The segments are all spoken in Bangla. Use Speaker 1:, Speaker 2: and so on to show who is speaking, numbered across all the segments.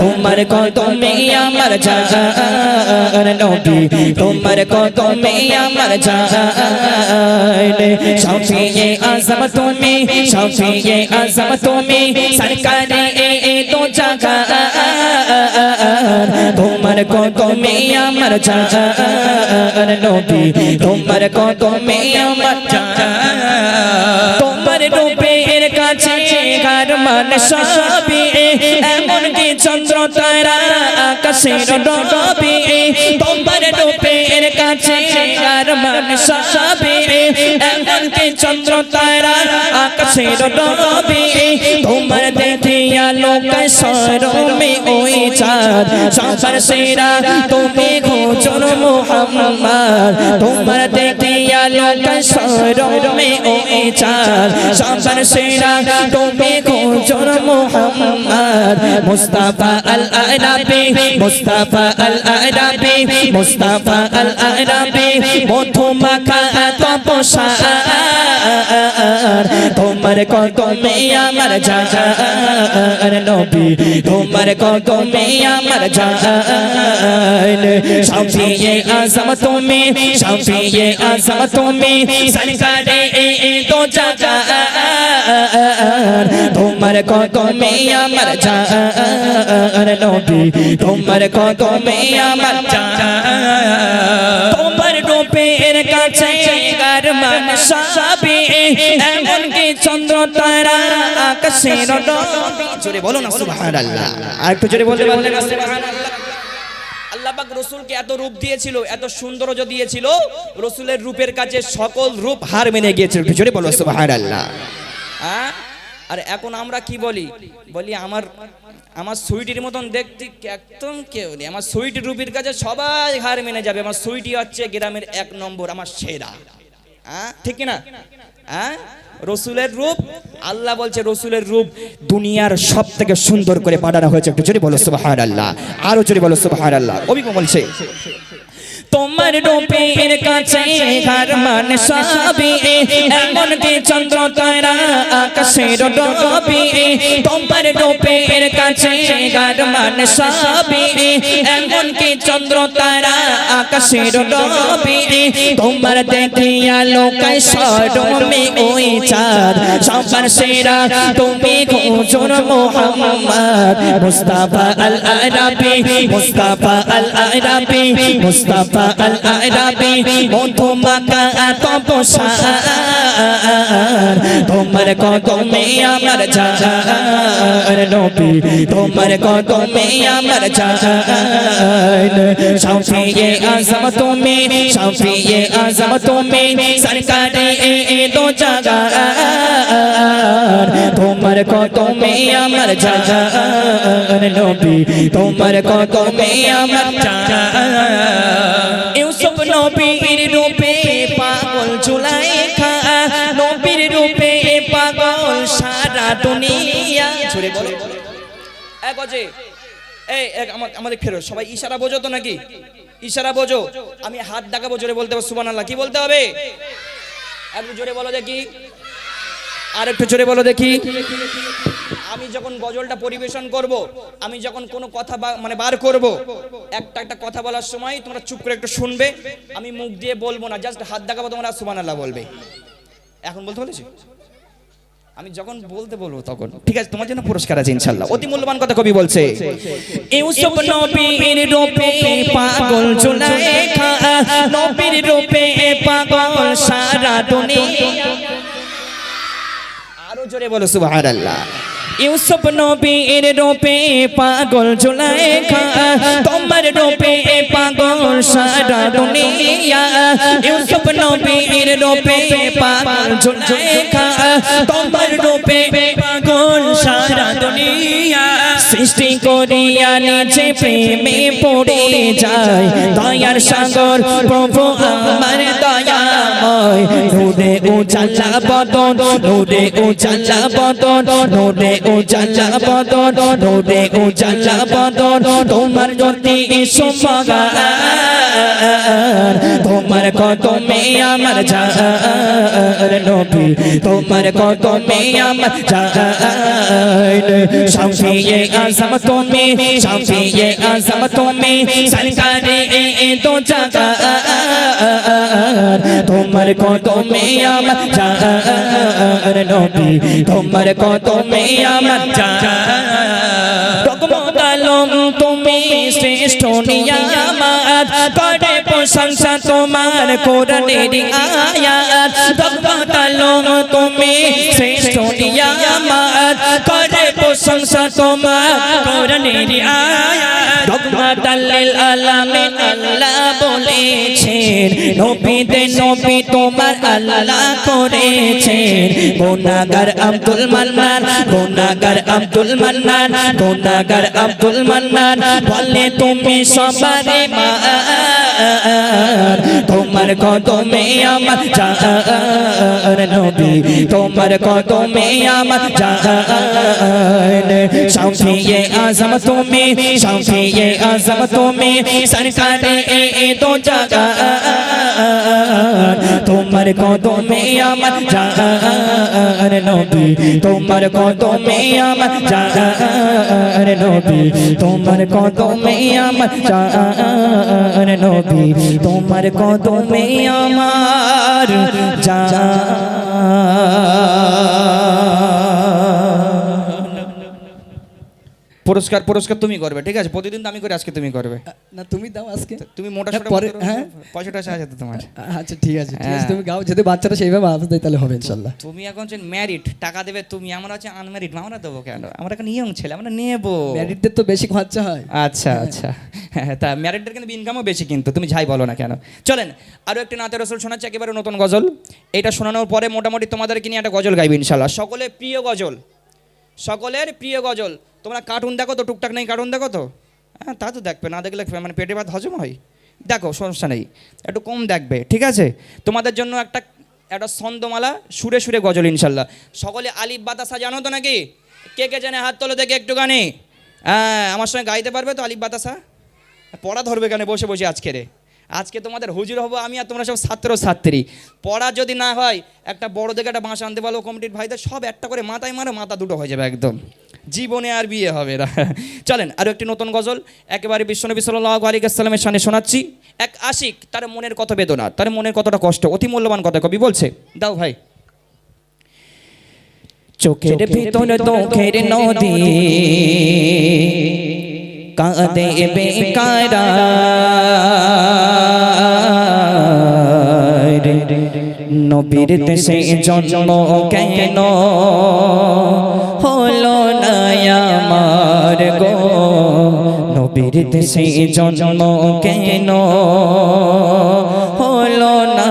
Speaker 1: তোমার কদমে আমার জান নবী, তোমার কদমে আমার জান শফিয়ে আজম তুমি শফিয়ে আজম তুমি, সরকারে এ তো জাগা তোমার কদমে আমার জান নবী, তোমার কদমে আমার জান কার এমন কি চন্দ্র তারা আকাশের রবি? তোমার রূপের কাছে কার মান সবই এমন কি চন্দ্র তারা আকাশের রবি? তোমার দেখিয়া লোক সরমে ওই চাঁদ সবার সেরা তুমি ঘোচর মোহাম্মদ। তোমার দেখিয়া লোক সরমে ওই চাঁদ সবার সেরা তুমি ঘোচর মোহাম্মদ, মুস্তাফা আল আরাবি মুস্তাফা আল আরাবি মুস্তাফা আল আরাবি মধু মাখা তোমার কদমে আমার জান নবী, তোমার কদমে আমার জান শাফিয়ে আজম তুমি, শাফিয়ে আজম তুমি, সরকারে এ তো জান তোমার কদমে আমার জান নবী। তোমার কদমে আমার জান তোমার রূপের কাছে আল্লাহ রসুলকে এত রূপ দিয়েছিল, এত সৌন্দর্য দিয়েছিল, রসুলের রূপের কাছে সকল রূপ হার মেনে গিয়েছিল। জোরে বলো, সুবহানাল্লাহ। হ্যাঁ? আর এখন আমরা কি বলি? বলি আমার আমার সুইটির মতন দেখতে একদম কেউ নেই। আমার সুইটি রূপের কাছে সবাই হার মেনে যাবে। আমার সুইটি হচ্ছে গ্রামের এক নম্বর, আমার সেরা। হ্যাঁ? ঠিক না হ্যাঁ? রসুলের রূপ, আল্লাহ বলছে রসুলের রূপ দুনিয়ার সব থেকে সুন্দর করে পাঠানো হয়েছে। একটু জোরে বলো সুবাহার আল্লাহ আরও জোরে বলো সুবাহার আল্লাহ অভিজ্ঞ বলছে। তোমার রূপের কাছে হার মান সাবি এমন কি চন্দ্র তারা আকাশের রবি তোমার রূপের কাছে হার মান সাবি এমন কি চন্দ্র তারা আকাশের রবি তোমার দেখিয়া লোকাই সরমে ওই চাঁদ। সবার সেরা তুমি গোজর মোহাম্মদ। মুস্তাফা আল আরাবি মুস্তাফা আল আরাবি মুস্তাফা আল আরাবি, মধু মাকা তপসার তোমার কদমে আমার জান নবী, তোমার কদমে আমার জান শাফিয়ে আজম তুমি, শাফিয়ে আজম তুমি, সরকারে এ দো জাগা তোমার কদমে আমার জান নবী, তোমার কদমে আমার জান ইউসুফ নবীর রূপে পাগল নবীর রূপে পাগল সারা দুনিয়া এক এই আমাদের ফেরো সবাই ইশারা বোঝো তো নাকি? ইশারা বোঝো, আমি হাত ডাকাবো জোরে বলতে হবে সুবান আল্লাহ কি বলতে হবে? একটু জোরে বলো দেখি। আর একটু জোরে বলো দেখি। আমি যখন গজলটা পরিবেশন করব, আমি যখন কোনো কথা মানে বার করব, একটা একটা কথা বলার সময় তোমরা চুপ করে একটু শুনবে। আমি মুখ দিয়ে বলব না জাস্ট হাত দেখাবো তোমরা সুবান আল্লাহ বলবে। এখন বলতে বলেছি? আমি যখন বলতে বলব তখন। ঠিক আছে, তোমার জন্য পুরস্কার আছে ইনশাআল্লাহ। অতি মূল্যবান কথা কবি বলছে। ইউসুফ নবীর রূপে পাগল জুলাইখা, নবীর রূপে পাগল সারা দুনিয়া। জোরে বলো, সুবহানাল্লাহ। ইউসুফ নবীর রূপে পাগল জুলাইখা, তোমার রূপে পাগল সারা দুনিয়া। ইউসুফ নবীর রূপে পাগল জুলাইখা, তোমার রূপে সৃষ্টি করিয়া নিচে প্রেমে পড়ে যায়। দয়ার সাগর, প্রভু আমার দয়াময়। নূরে উজালা বদন নূরে উজালা বদন নূরে উজালা বদন নূরে উজালা বদন। তোমার জ্যোতি সুমগা তোমার আমার জান নবী। তোমার আমার তুমি শাফিয়ে আজম তুমি সরকারে এ তো জাগা তোমার কদমে আমার জান নবী তোমার কদমে আমার জান তুমি শ্রেষ্ঠ নিয়ামাত করে প্রশংসা তোমার কোরআনের আয়াত। রকমকালম তুমি শ্রেষ্ঠ নিয়ামাত। করে প্রশংসা তোমার কোরআনের আয়াত। রহমাতাল্লিল আলামিন আল্লাহ বলেছেন, নবীতে নবী তোমার আল্লাহ করেছেন। গুনাহগার আব্দুল মান্নান, গুনাহগার আব্দুল মান্নান, গুনাহগার আব্দুল মান্নান। বলে তুমি সবারে মা তোমার কদমে আমার জান নবী। তোমার কদমে আমার জান শাফিয়ে আজম তুমি শাফিয়ে আজম তুমি, সরকারে এ তো জাগা তোমার কদমে আমার জান নবী। তোমার কদমে আমার জান নবী। তোমার কদমে আমার জান নবী। তোমার কদমে আমার জান।
Speaker 2: পুরস্কার পুরস্কার তুমি করবে ঠিক আছে? প্রতিদিন তো আমি করে আজকে তুমি করবে।
Speaker 3: না তুমি দাও আজকে।
Speaker 2: তুমি মোটা
Speaker 3: হ্যাঁ,
Speaker 2: সোটা
Speaker 3: পরে হ্যাঁ।
Speaker 2: পয়সা আছে আছে তো তোমার।
Speaker 3: আচ্ছা ঠিক আছে ঠিক আছে।
Speaker 2: হ্যাঁ।
Speaker 3: তুমি গাও যদি বাচ্চাটা সেইভাবে আওয়াজ দেয় তাহলে হবে ইনশাল্লাহ।
Speaker 2: তুমি এখন হচ্ছে ম্যারিড টাকা দেবে তুমি আমরা হচ্ছে আনম্যারিড আমরা দেবো কেন? আমরা এখন ইয়ং ছেলে আমরা নেব।
Speaker 3: ম্যারিডদের তো বেশি খরচা হয়।
Speaker 2: আচ্ছা আচ্ছা। হ্যাঁ, তা ম্যারিডদের কিন্তু ইনকামও বেশি কিন্তু তুমি যাই বলো না কেন। চলেন আরও একটি নাতের রসল শোনাচ্ছি একেবারে নতুন গজল। এটা শোনানোর পরে মোটামুটি তোমাদেরকে নিয়ে একটা গজল গাইবে ইনশাল্লাহ। সকলে প্রিয় গজল সকলের প্রিয় গজল তোমরা কার্টুন দেখো তো, টুকটাক নেই কার্টুন দেখো তো? হ্যাঁ তা তো দেখবে, না দেখলে মানে পেটে ভাত হজম হয়? দেখো, সমস্যা নেই, একটু কম দেখবে, ঠিক আছে? তোমাদের জন্য একটা একটা ছন্দমালা, সুরে সুরে গজল, ইনশাল্লাহ। সকলে আলিফ বাতাসা জানো তো নাকি? কে কে জানে হাত তোলো দেখে একটুখানি? হ্যাঁ আমার সঙ্গে গাইতে পারবে তো আলিফ বাতাসা? পড়া ধরবে কেন? বসে বসে আজকে রে। আজকে তোমাদের হুজুর হব আমি আর তোমরা সব ছাত্র, ছাত্রী। পড়া যদি না হয়, একটা বড় দেখে একটা বাঁশ আনতে পারব কমিটির ভাইদের, সব একটা করে মাথায় মারো, মাথা দুটো হয়ে যাবে একদম। জীবনে আর বিয়ে হবে না। চলেন আরও একটি নতুন গজল। একেবারে বিশ্বনবী সাল্লাহ আলী আসসালামের সামনে শোনাচ্ছি। এক আশিক তার মনের কত বেদনা তার মনের কতটা কষ্ট অতি মূল্যবান কথা কবি বলছে দাও ভাই।
Speaker 1: চোখের ভিতর দুঃখের নদী কাঁদে বেকারা নবীর দেশে জন্ম কেন হলো আমার গো? নবীর দেশে জন্ম কেন হলো না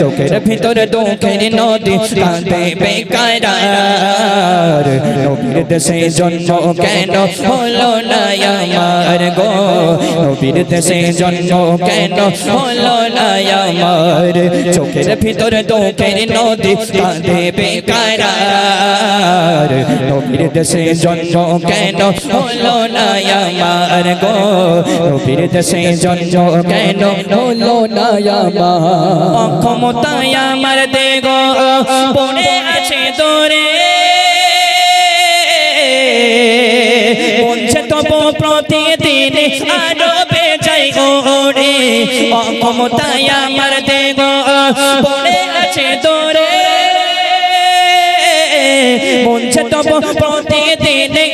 Speaker 1: চোখের ভিতর দুঃখের নদী কাঁদে বেকার নবীর দেশে জন্ম কেন হলো না আমার গো? নবীর দেশে জন্ম কেন হলো না আমার? চোখের ভিতর দুঃখের নদী কাঁদে বেকার নবীর দেশে জন্ম কেন হলো না আমার গো? নবীর দেশে জন্ম কেন
Speaker 3: হলো না আমার?
Speaker 1: অক্ষমতায় আমার দেগ, পড়ে আছে দরে। বলছে তব প্রতিদিন আরও বেজাই ওরে অক্ষমতায় আমার দেগ, পড়ে আছে দরে। বলছে তব প্রতিদিন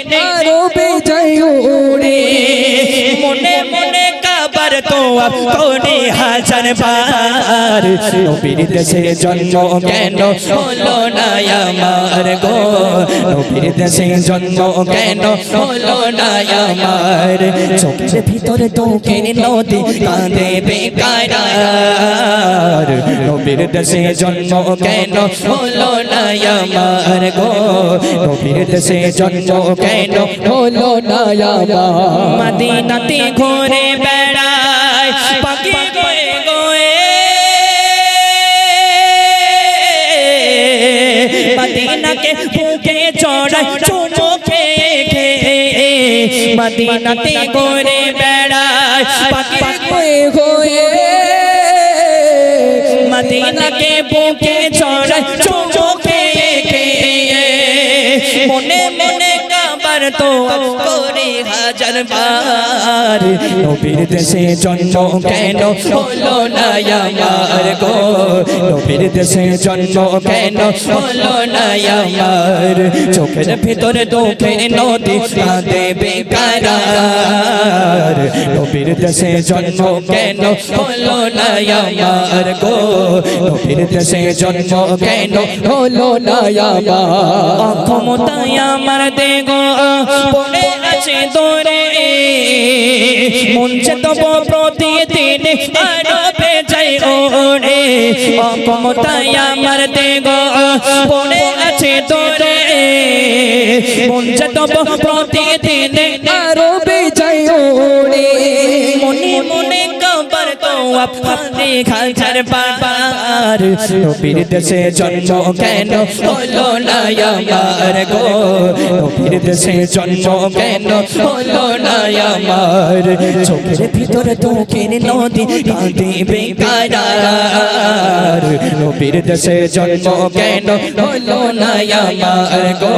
Speaker 1: কোনে হাজার বার। নবীর দেশে জন্ম কেন হলো না আমার গো? নবীর দেশে জন্ম কেন হলো না আমার? চোখের ভিতরে তোকের নদী কাঁদে বেকার নবীর দেশে জন্ম কেন হলো না আমার গো? নবীর দেশে জন্ম কেন
Speaker 3: হলো না আমার?
Speaker 1: মদিনাতে ঘুরে বেড়ায় পাখি গোয়ে গোয়ে। মদিনাকে বুকে চড়ায় চুমো খেয়ে খেয়ে। মদিনাতে ঘুরে বেড়ায় পাখি
Speaker 3: হয়ে হয়ে
Speaker 1: মদিনাকে বুকে কাবার তো করে হাজার বার নবীর দেশে জন্ম কেন হলো না আমার গো নবীর দেশে জন্ম কেন হলো না আমার চোখের ভিতরে দুঃখের নদী কাঁদে বেকার নবীর দেশে জন্ম কেন হলো না আমার গো নবীর দেশে জন্ম কেন
Speaker 3: হলো না আমার
Speaker 1: অক্ষমতায় আমার দেগ পড়ে আছে দরে। মঞ্চে তব প্রতিদিন আরবে যাই ওরে। অপমতায় আমার দেগ পড়ে আছে দরে। মঞ্চে তব প্রতিদিন
Speaker 3: আরবে বেজাই
Speaker 1: আপনি খাজার বাবার নবীর দেশে জন্ম কেন হলো না আমার গো? নবীর দেশে জন্ম কেন হলো না আমার? চোখের ভিতরে তোকের নদী কাঁদে বেকার নবীর দেশে জন্ম কেন হলো না আমার গো?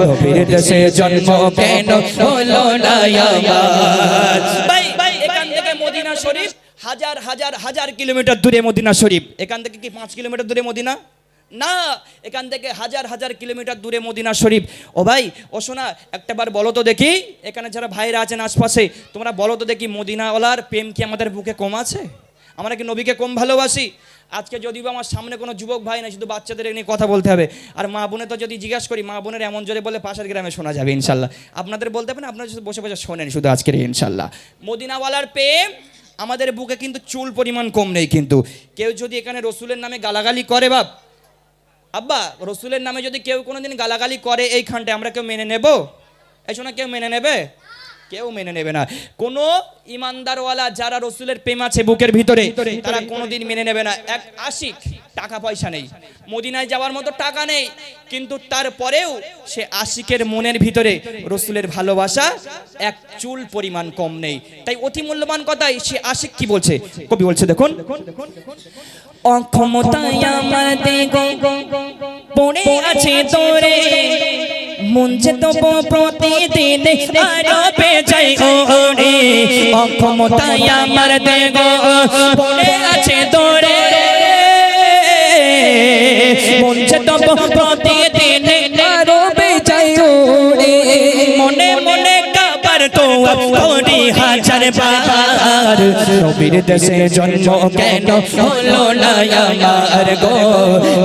Speaker 1: নবীর দেশে জন্ম কেন হলো না আমার ভাই ভাই এখান থেকে মদিনা শরীফ হাজার হাজার হাজার কিলোমিটার দূরে মদিনা শরীফ। এখান থেকে কি পাঁচ কিলোমিটার দূরে মদিনা? না, এখান থেকে হাজার হাজার কিলোমিটার দূরে মদিনা শরীফ। ও ভাই, ও শোনা একটাবার বলো তো দেখি, এখানে যারা ভাইরা আছেন আশপাশে, তোমরা বলো তো দেখি মদিনাওয়ালার প্রেম কি আমাদের বুকে কম আছে? আমরা কি নবীকে কম ভালোবাসি? আজকে যদিও আমার সামনে কোনো যুবক ভাই নাই, শুধু বাচ্চাদের নিয়ে কথা বলতে হবে। আর মা বোনে তো যদি জিজ্ঞাসা করি, মা বোনের এমন জোরে বলে পাশের গ্রামে শোনা যাবে, ইনশাল্লাহ। আপনাদের বলতে হবে না, আপনারা শুধু বসে বসে শোনেন শুধু আজকের ইনশাল্লাহ। মদিনাওয়ালার প্রেম আমাদের বুকে কিন্তু চুল পরিমাণ কম নেই কিন্তু। কেউ যদি এখানে রসুলের নামে গালাগালি করে বাপ, আব্বা, রসুলের নামে যদি কেউ কোনোদিন গালাগালি করে এইখানটায় আমরা কেউ মেনে নেব? এই শোনা, কেউ মেনে নেবে? কেউ মেনে নেবে না। কোনো ইমানদারওয়ালা যারা রসুলের প্রেম আছে বুকের ভিতরে তারা কোনোদিন মেনে নেবে না। এক আশিক টাকা পয়সা নেই। মদিনায় যাওয়ার মতো টাকা নেই। কিন্তু তারপরেও সে আশিকের মনের ভিতরে রসুলের ভালোবাসা এক চুল পরিমাণ কম নেই। তাই অতি মূল্যবান কথাই সে আশিক কি বলছে? কবি বলছে দেখুন অক্ষমতায় আমার দেগ পড়ে আছে তোরে মঞ্চে তো প্রতিদিন আরও যাই ওরে। অক্ষমতায় আমার দেব, পড়ে আছে তোরে মুঞ্জে তো প্রতিদিন
Speaker 3: আরও যাই ওরে।
Speaker 1: মনে মনে কাবার তো হাজার বার নবীর দেশে জন্ম কেন হলো না আমার গো?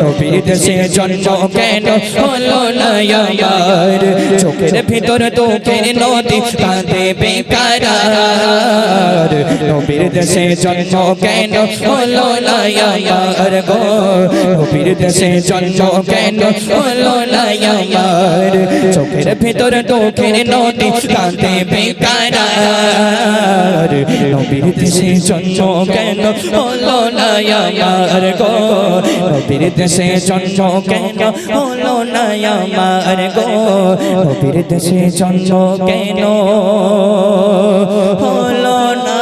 Speaker 1: নবীর দেশে জন্ম কেন হলো না আমার? চোখের ভিতর তোকের নদী কাঁদে বেকার নবীর দেশে জন্ম কেন হলো না আমার গো? নবীর দেশে জন্ম কেন হলো না আমার? চোখের ভিতর তোকের নদী কাঁদে বেকার নবীর দেশে জন্ম কেন হলো না আমার গো নবীর দেশে জন্ম কেন হলো না আমার গো নবীর দেশে জন্ম কেন হলো না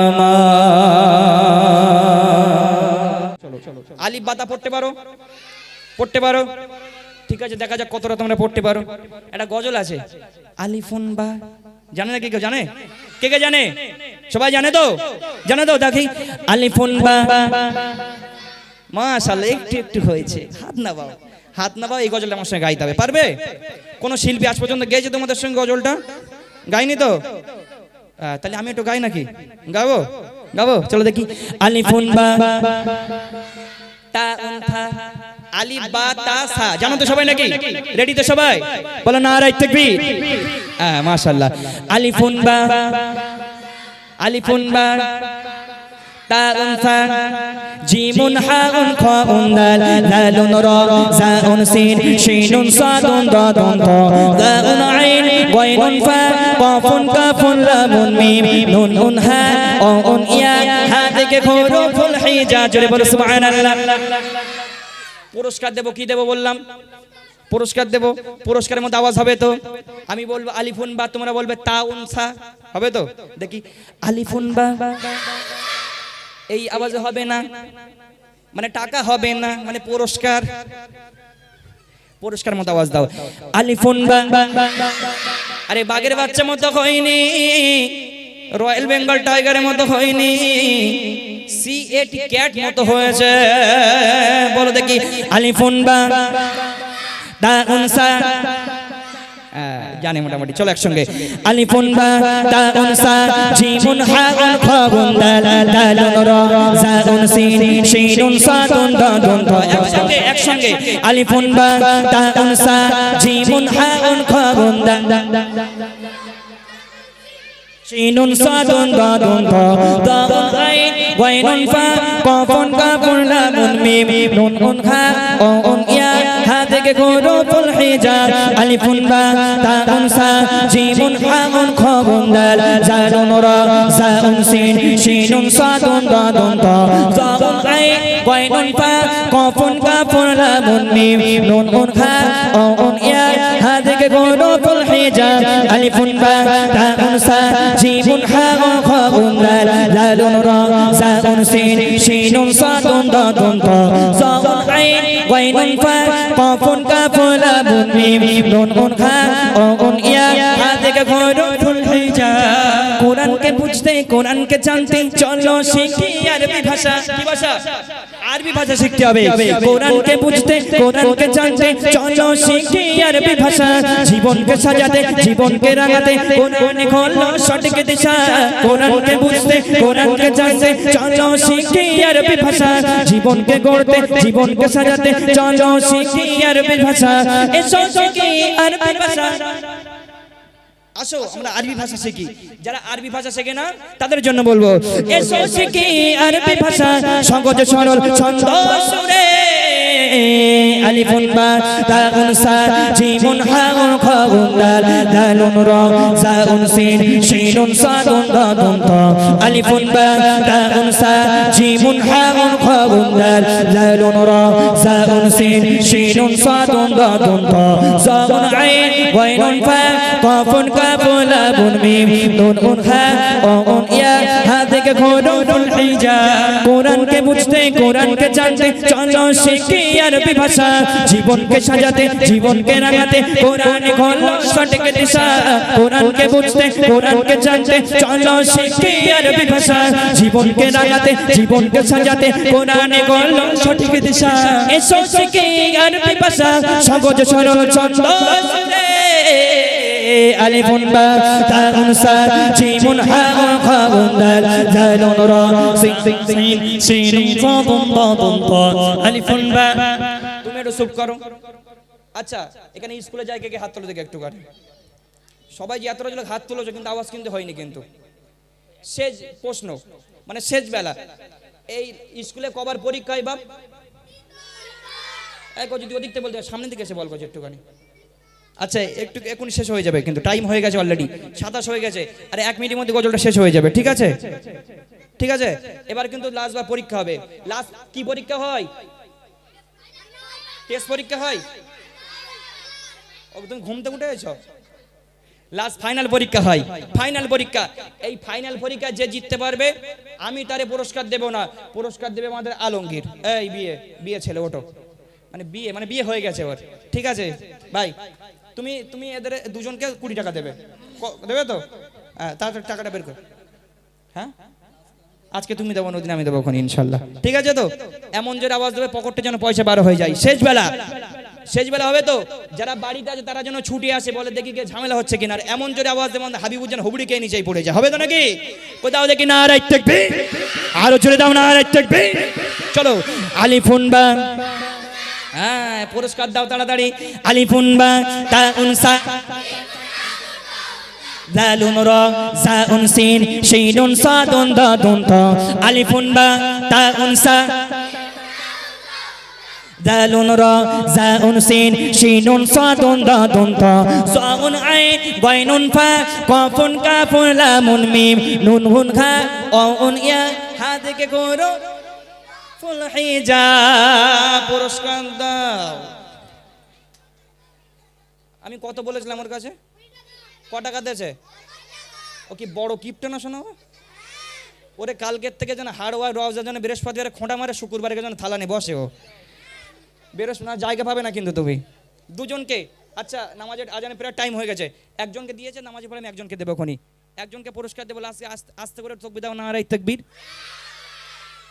Speaker 1: আমার আলিফ বাতা পড়তে পারো পড়তে পারো ঠিক আছে, দেখা যাক কতটা তোমরা পড়তে পারো। একটা গজল আছে। আলিফুন বা, জানে না কে কেউ জানে? কে কে জানে? সবাই জানে তো? জানে তো, দেখি। আলিফুন বা, মাশাআল্লাহ, একটু একটু হয়েছে। হাত না বাবা হাত না বাবা এই গজলটা আমার সঙ্গে গাইতে হবে। পারবে? কোন শিল্পী আজ পর্যন্ত গেয়েছে তোমাদের সঙ্গে গজলটা? গাইনি তো? তাহলে আমি একটু গাই নাকি? গাবো? গাবো? চলো দেখি। আলিফুন বা, তা আলিফ বা তা সা জানো তো সবাই নাকি? রেডি তো সবাই? বলো না রাইট তাকবীর? হ্যাঁ মাশাআল্লাহ। আলিফুন বা। আলিফুন বা। তাউন জিমুন হাউন খাউন দাল দালুন রা। জাউন সিন। শিনুন সাদুন দাদুন তা। দাউন আইন। গায়নুন ফা। কাফুন কাফুন লামুন মিম। নুন নুন হা। আউন ইয়া। হা থেকে হুরুফুল হিজা জোরে বলো সুবহানাল্লাহ। পুরস্কার দেব, কি দেব বললাম? পুরস্কার দেব, পুরস্কারের মধ্যে আওয়াজ হবে তো? আমি বলব আলিফুন বা, তোমরা বলবে তা উনসা। হবে তো? দেখি, আলিফুন বা, এই আওয়াজ হবে না? মানে টাকা হবে না মানে পুরস্কার। পুরস্কার মতো আওয়াজ দাও। আলিফুন বা, আরে বাঘের বাচ্চা মতো হয়নি, রয়্যাল বেঙ্গল টাইগারের মতো হয়নি। সি এটি ক্যাট মতো হয়েছে বলো দেখি আলিফুন বা দা উনসা আহ, জানি মোটামুটি চলো একসঙ্গে আলিফুন বা তা উনসা জিমুন হাউন খাউন দাল দালুন রা জাউন সিন শিনুন সাদুন দাদুন তা একসঙ্গে একসঙ্গে আলিফুন বা তা উনসা জিমুন হাউন খাউন দাল শিনুন সাদুন দাদুন তা দাউন আইন গায়নুন ফা, কাফুন কাফুন, লামুন মিম নুন উন হা আউন ইয়া, হা থেকে হুরুফুল হিজা আলিফুন বা, তাউন সা, জিমুন হাউন খাউন দাল জালুন রা, জাউন সিন, শিনুন সাদুন দাদুন তা দাউন আইন গায়নুন ফা, কাফুন কাফুন, লামুন মিম নুন উন হা আউন ইয়া, হা থেকে হুরুফুল হিজা, আলিফুন বা তাউন সা জিমুন হাউন খাউন দাল জালুন রা জাউন সিন, শিনুন সাদুন দাদুন তা জাউন আইন গায়নুন ফা, কাফুন কাফুন লামুন মিম, নুন উন হা আউন ইয়া কোরআনকে বুঝতে, কোরআনকে জানতে, চলো শিখি আরবি ভাষা। কি ভাষা? আরবি ভাষা শিখতে হবে। কোরআনকে বুঝতে, কোরআনকে জানতে, চলো শিখি আরবি ভাষা। জীবনকে সাজাতে, জীবনকে রাঙাতে, কোরআনে হলো সঠিক দিশা। কোরআনকে বুঝতে, কোরআনকে জানতে, চলো শিখি আরবি ভাষা। জীবনকে গড়তে, জীবনকে সাজাতে, চলো শিখি আরবি ভাষা। এসো শিখি আরবি ভাষা। আসো আমরা আরবি ভাষা শিখি। যারা আরবি ভাষা শেখে না তাদের জন্য বলব এসো শিখি আরবি ভাষা। সহজ সরল ছন্দ সুরে। আলিফুন বা তাউন সা জিমুন হাউন খাউন দাল দালুন রা জাউন সিন শিনুন সাদুন দাদুন তা। আলিফুন বা তাউন সা জিমুন হাউন খাউন দাল দালুন রা জাউন সিন শিনুন সাদুন দাদুন তা। জাউন আইন গায়নুন ফা কাফুন কাফুন লামুন মিম নুন উন হা আউন ইয়া, হা থেকে খুরুফুল হিজা কোরআনকে বুঝতে, কোরআনকে জানতে, চলো শিখি আরবি ভাষা। জীবনকে সাজাতে, জীবনকে রাঙাতে, কোরআনে হলো সঠিক দিশা। কোরআনকে বুঝতে, কোরআনকে জানতে, চলো শিখি আরবি ভাষা। জীবনকে রাঙাতে, জীবনকে সাজাতে, কোরআনে হলো সঠিক দিশা। এসো শিখি আরবি ভাষা। সহজ সরল ছন্দ আলিফুন বা দাল জালুন আলিফুন বা তুমি একটু চুপ করো। আচ্ছা এখানে স্কুলে কে হাত তোলো দেখে একটু সবাই যে এতটা হাত তুলেছো, কিন্তু আওয়াজ কিন্তু হয়নি কিন্তু। শেষ প্রশ্ন মানে শেষ বেলা। এই স্কুলে কবার পরীক্ষায় বাপ? এক যদি ওদিক থেকে বলতে সামনের দিকে এসে বল করছে একটুখানি। আচ্ছা একটু এখন শেষ হয়ে যাবে, কিন্তু টাইম হয়ে গেছে অলরেডি সাতাশ হয়ে গেছে। আর এক মিনিটের মধ্যে গজলটা শেষ হয়ে যাবে, ঠিক আছে? ঠিক আছে? এবার কিন্তু লাস্ট বার পরীক্ষা হবে। লাস্ট কি পরীক্ষা হয়? টেস্ট পরীক্ষা হয়? তুমি ঘুম থেকে উঠে গেছো? লাস্ট ফাইনাল পরীক্ষা হয়। ফাইনাল পরীক্ষা। এই ফাইনাল পরীক্ষা যে জিততে পারবে, আমি তারে পুরস্কার দেব না। পুরস্কার দেবে আমাদের আলমগীর। এই বিয়ে বিয়ে ছেলে ওটো মানে বিয়ে মানে বিয়ে হয়ে গেছে ওর। ঠিক আছে? ভাই তুমি তুমি এদের দুজনকে কুড়ি টাকা দেবে। দেবে তো? হ্যাঁ তাড়াতাড়ি টাকাটা বের কর। হ্যাঁ? আজকে তুমি দেবো নদিন আমি দেবো ওখানে ইনশাল্লাহ। ঠিক আছে তো? এমন জোরে আওয়াজ দেবে, পকেটে যেন পয়সা বার হয়ে যায়। শেষ বেলা। শেষ বেলা হবে তো? যারা বাড়িতে আছে, তারা যেন ছুটি আসে, বলে দেখি কে ঝামেলা হচ্ছে কিনা। আর এমন জোরে আওয়াজ দেবেন হাবিবুর যেন হুবড়ি কে নিচেই পড়ে যায়। হবে তো নাকি? কোথাও দেখি না রাইট থাকবে আরও জোরে দাও না রাইট থাকবে চলো, আলিফুন বা
Speaker 2: হ্যাঁ পুরস্কার দাও তাড়াতাড়ি। আলিফুন বা তা উনসা দালুন র জাউন সিন, শিনুন সাদুন দাদুন তা। আলিফুন বা তা উনসা দালুন র জাউন সিন, শিনুন সাদুন দাদুন তা। সাউন আইন গাইনুন ফা কাফুন কাফুন লামুন মিম খা অউন ইয়া। হা থেকে করো। পুরস্কার দাও। আমি কত বলেছিলাম ওর কাছে? ক টাকা দিয়েছে? ও কি বড় কিপটা না শোনো? ওরে কালকের থেকে যেন হাড়ওয়ার রওজার জন্য বৃহস্পতিবারে খোঁটা মারে, শুক্রবারে যেন থালানে বসে ও। বৃহস্পতি না, জায়গা পাবে না কিন্তু তুমি। দুজনকে আচ্ছা নামাজের আজানে প্রায় টাইম হয়ে গেছে। একজনকে দিয়েছে নামাজের পরে আমি একজনকে দেবো খনি একজনকে পুরস্কার দেবো আস্তে আস্তে করে তকবি দাও না আর এই তকবির।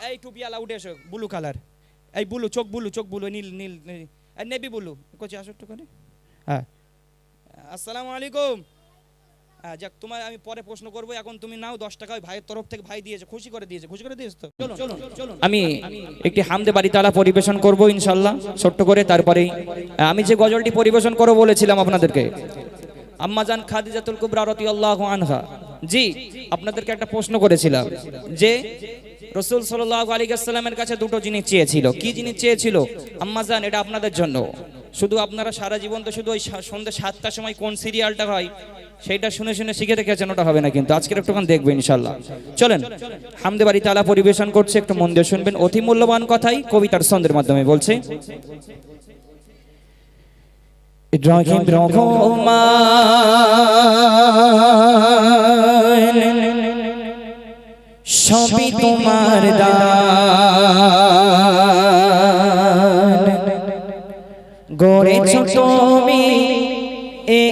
Speaker 2: এই টুপিয়ালা উঠে এসো ব্লু কালার এই ব্লু চোখ বুলু চোখ বুলু নীল নীল। এই নেভি ব্লু। কোচি আসো একটু করে। হ্যাঁ। আসসালামু আলাইকুম। হ্যাঁ যাক তোমার আমি পরে প্রশ্ন করব। এখন তুমি নাও দশ টাকা ওই ভাইয়ের তরফ থেকে ভাই দিয়েছে খুশি করে দিয়েছে। খুশি করে দিয়েছে তো? চলুন। চলুন চলুন। আমি একটি হামদে বাড়ি তালা পরিবেশন করব ইনশাল্লাহ ছোট্ট করে। তারপরেই আমি যে গজলটি পরিবেশন করব বলেছিলাম আপনাদেরকে আম্মাজান খাদিজাতুল কুবরা রাদিয়াল্লাহু আনহা। জি আপনাদেরকে একটা প্রশ্ন করেছিলাম যে রসুল সাল্লাল্লাহু আলাইহি আসসালামের কাছে দুটো জিনিস চেয়েছিল। কি জিনিস চেয়েছিল? আম্মাজান এটা আপনাদের জন্য। শুধু আপনারা সারা জীবন তো শুধু ওই সন্ধ্যে সাতটার সময় কোন সিরিয়ালটা হয়, সেইটা শুনে শুনে শিখে রেখেছেন ওটা হবে না কিন্তু। আজকের একটুখান দেখব ইনশাল্লাহ চলেন, হামদে বাড়ি তালা পরিবেশন করছে, একটু মন দিয়ে শুনবেন। অতি মূল্যবান কথাই কবিতার ছন্দের মাধ্যমে বলছে। রহিম রহমান সবই তোমার দান। গড়েছ তুমি এ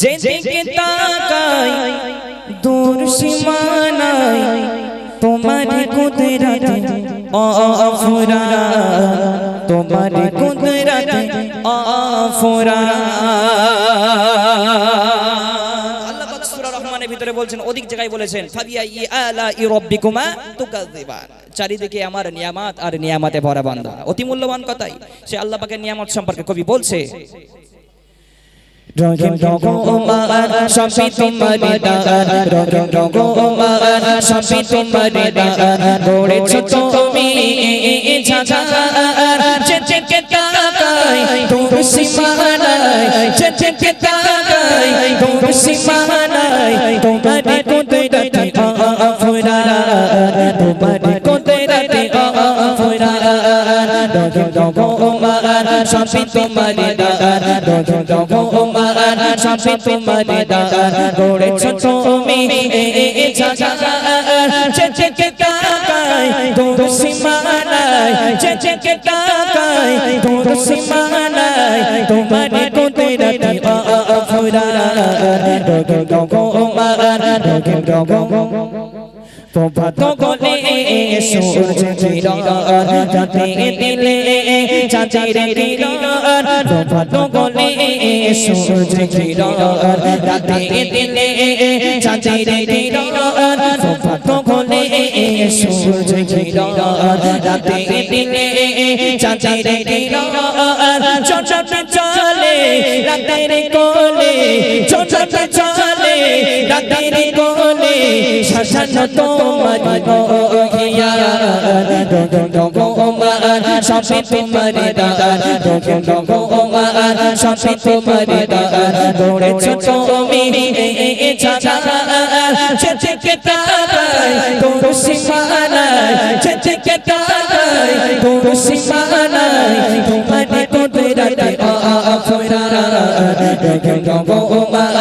Speaker 2: যেদিকে তাকাই দূর সীমানায় তোমার কুদরতে অফুরা। তোমার কুদরতে অফুরা। বলছেন অধিক জায়গায় বলেছেন ফাবিয়া ই আলা ই তুকাযিবান চারিদিকে আমার নিয়ামত আর নিয়ামতে ভরা বান্দা অতি মূল্যবান কথাই সে আল্লাহ পাকের নিয়ামত সম্পর্কে কবি বলছে
Speaker 1: সবই তোমার দান সবই তোমার দান তুমি তাকাই cũng xin ma này chân chân chân ta này cùng cũng xin ma này cùng ta đi con tôi đã thì ờ ờ ờ phôi ra cùng ta đi con tôi đã thì ờ ờ ờ phôi ra đồ đồ đồ con ôm ma an xoan pin tôm ma đi đà an đồ đồ đồ con ôm ma an xoan pin tôm ma đi đà an đồ đến chân tôm mi ê ê ê cha cha cha chân chân chân ta này cùng cũng xin ma này chân chân chân ta này cùng cũng xin ma তোমার কুদরতে আফরা রহিম রঘুমার রহিম রঘুমার প্রভাত গলে সূর্য কিরণ রাতে দিলে চাঁদের কিরণ প্রভাত গলে সূর্য কিরণ রাতে দিলে চাঁদের কিরণ প্রভাত গলে সূর্য কিরণ রাতে দিলে চাঁদের কিরণ চটে চলে রাতের কোলে চটে চলে রাতের কোলে শাসানো তোমার তোমার সবে তোমার তোমার সবে তোমার দান দৌড়েছ তুমি চেচেকে তাকাই তোর সীমানায় চেচেকে তাকাই তোর সীমানায় তোমার কুদরতে আফরা দেখেন তোমার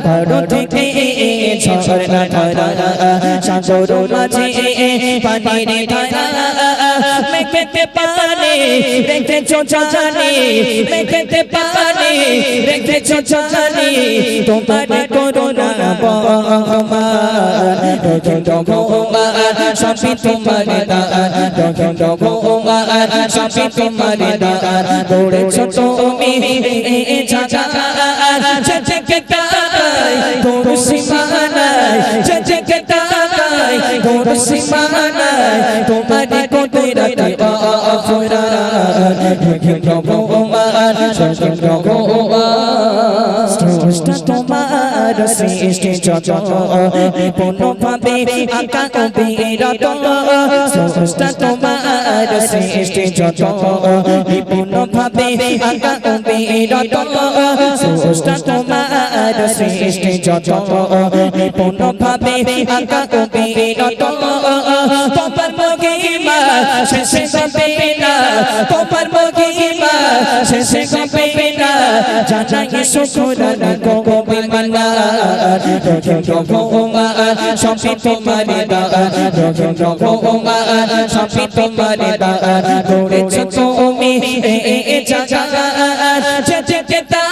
Speaker 1: পাহাড় থেকে ঝর্ণা ধারা সাগর মাঝে পানির ধারা মেঘেতে পানি রেখেছো জানি মেঘেতে পানি রেখেছো জানি তোমার করুণা ভগবান সবই তোমার দান ভগবান সবই তোমার দান দৌড়েছো তুমি এ চাচা চেচে তাই তোর সীমানায় চেচে তাই তোর সীমানায় তোমার কুদরত অফরান ভগবান ভগবান স্রষ্টা তোমার সৃষ্টি যত নিপুণ ভাবে আঁকা অবিরত স্রষ্টা তোমার সৃষ্টি যত নিপুণ ভাবে আঁকা অবিরত স্রষ্টা তোমার সৃষ্টি যত নিপুণ ভাবে আঁকা অবিরত তোমার মহিমা, শেষে হবে না? তোমার মহিমা, শেষে হবে না? জানাই শুকুরান কবে মানা ভগবান সবই তোমার দান ভগবান সবই তোমার দান দৌড়েছো তুমি এ এ চাচা যেতে তাকাই